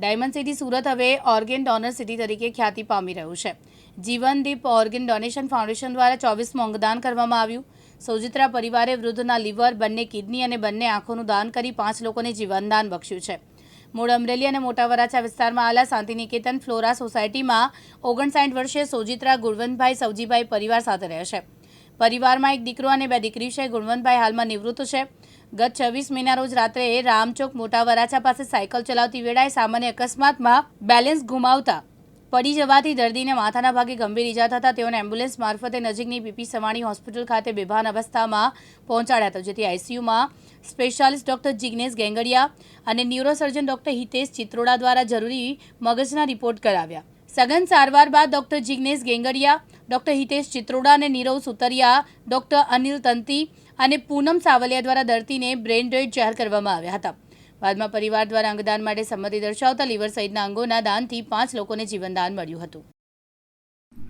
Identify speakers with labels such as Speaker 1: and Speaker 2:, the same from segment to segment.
Speaker 1: Diamond city Surat હવે organ donor city તરીકે ખ્યાતિ પામી રહ્યું છે. જીવનદીપ ઓર્ગેન ડોનેશન ફાઉન્ડેશન દ્વારા ચોવીસમું અંગદાન કરવામાં આવ્યું. સૌજિત્રા પરિવારે વૃદ્ધના લીવર, બંને કિડની અને બંને આંખોનું દાન કરી પાંચ લોકોને જીવનદાન બક્ષ્યું છે. મૂળ અમરેલી અને મોટા વરાછા વિસ્તારમાં આવેલા શાંતિનિકેતન ફ્લોરા સોસાયટીમાં ઓગણસાઠ વર્ષે સોજિત્રા ગુણવંતભાઈ સવજીભાઈ પરિવાર સાથે રહે છે. પરિવારમાં એક દીકરો અને બે દીકરી છે. ગુણવંતભાઈ હાલમાં નિવૃત્ત છે. ગત છવ્વીસ મેના રોજ રાત્રે રામચોક મોટા વરાછા પાસે સાયકલ ચલાવતી વેળાએ સામાન્ય અકસ્માતમાં બેલેન્સ ગુમાવતા પડી જવાથી દર્દીને માથાના ભાગે ગંભીર ઈજા થતાં તેઓને એમ્બ્યુલન્સ મારફતે નજીકની પીપી સવાણી હોસ્પિટલ ખાતે બેભાન અવસ્થામાં પહોંચાડ્યા હતા, જેથી આઈસીયુમાં સ્પેશિયાલિસ્ટ ડોક્ટર જિગ્નેશ ગેંગડિયા અને ન્યુરોસર્જન ડોક્ટર હિતેશ ચિત્રોડા દ્વારા જરૂરી મગજના રિપોર્ટ કરાવ્યા. સઘન સારવાર બાદ ડોક્ટર જિગ્નેશ ગેંગડિયા ડોક્ટર હિતેશ ચિત્રોડા અને નીરવ સુતરિયા, ડોક્ટર અનિલ તંતી અને પૂનમ સાવલિયા દ્વારા દર્દીને બ્રેન ડેડ જાહેર કરવામાં આવ્યા હતા. બાદમાં પરિવાર દ્વારા અંગદાન માટે સંમતિ દર્શાવતા લીવર સહિતના અંગોના દાનથી પાંચ લોકોને જીવનદાન મળ્યું હતું.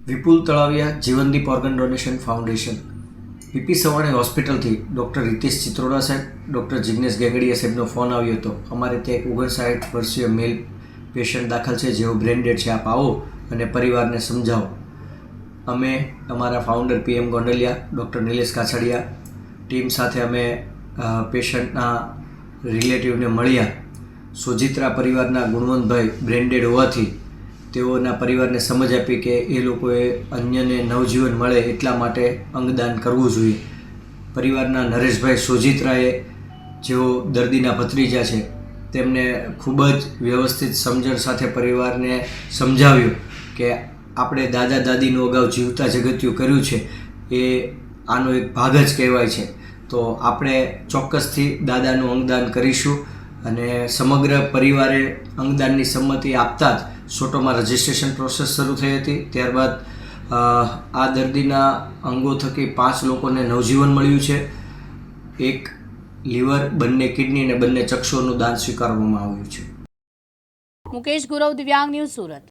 Speaker 2: Vipul Talaviya, Jivandeep organ donation foundation. PP Savani હોસ્પિટલથી doctor Ritesh Chitroda સાહેબ, ડૉક્ટર જિગ્નેશ ગેગડીયા સાહેબનો ફોન આવ્યો હતો. અમારે ત્યાં એક ઓગણસાઠ વર્ષીય મેલ પેશન્ટ દાખલ છે, જેઓ બ્રેન્ડેડ છે, આપ આવો અને પરિવારને સમજાવો. અમે અમારા founder PM Gondaliya doctor Nilesh Kachhadiya team સાથે અમે પેશન્ટના રિલેટિવને મળ્યા. સોજિત્રા પરિવારના ગુણવંતભાઈ બ્રેન્ડેડ હોવાથી તેઓના પરિવારને સમજ આપી કે એ લોકોએ અન્યને નવજીવન મળે એટલા માટે અંગદાન કરવું જોઈએ. પરિવારના નરેશભાઈ સોજિત્રાએ જેઓ દર્દીના ભત્રીજા છે, તેમને ખૂબ જ વ્યવસ્થિત સમજણ સાથે પરિવારને સમજાવ્યું કે આપણે દાદા દાદીનું અગાઉ જીવતા જગત્યું કર્યું છે, એ આનો એક ભાગ જ કહેવાય છે. તો આપણે ચોક્કસથી દાદાનું અંગદાન કરીશું અને સમગ્ર પરિવારે અંગદાનની સંમતિ આપતા જ સોટોમાં રજિસ્ટ્રેશન પ્રોસેસ શરૂ થઈ હતી. ત્યારબાદ આ દર્દીના અંગો થકી પાંચ લોકોને નવજીવન મળ્યું છે. એક લીવર, બંને કિડની અને બંને ચક્ષુઓનું દાન સ્વીકારવામાં આવ્યું છે.
Speaker 1: મુકેશ ગુરવ, દિવ્યાંગ ન્યૂઝ સુરત.